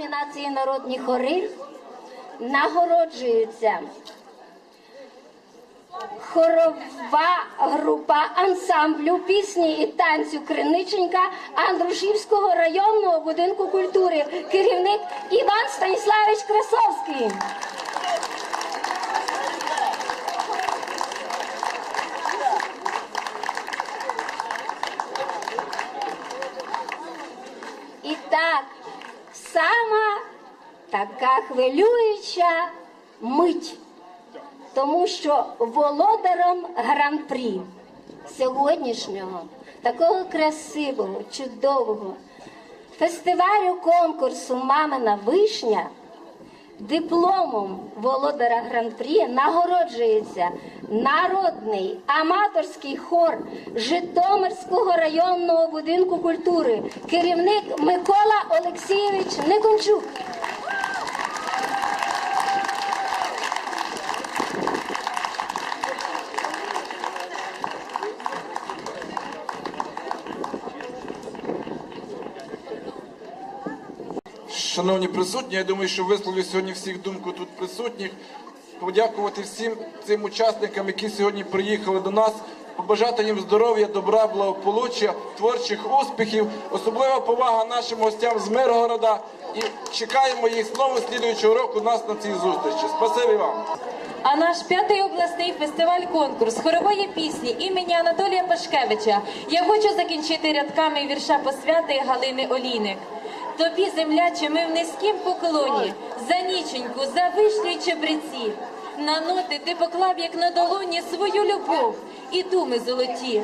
Номінації Народні хори нагороджуються хорова група ансамблю пісні і танцю Криниченька Андрушівського районного будинку культури, керівник Іван Станіславович Красовський. І так, сама така хвилююча мить, тому що володаром гран-прі сьогоднішнього такого красивого, чудового фестивалю конкурсу Мамина вишня дипломом володара гран-прі нагороджується народний аматорський хор Житомирського районного будинку культури, керівник Микола Олексійович Никончук. Шановні присутні, я думаю, що висловлю сьогодні всіх думку тут присутніх. Подякувати всім цим учасникам, які сьогодні приїхали до нас, побажати їм здоров'я, добра, благополуччя, творчих успіхів, особлива повага нашим гостям з Миргорода. І чекаємо їх знову слідуючого року нас на цій зустрічі. Спасибі вам. А наш п'ятий обласний фестиваль-конкурс хорової пісні імені Анатолія Пашкевича я хочу закінчити рядками вірша посвяти Галини Олійник. Тобі, земляче, ми в низькім поклоні, за ніченьку, за вишню й чебреці. На ноти ти поклав, як на долоні, свою любов і думи золоті.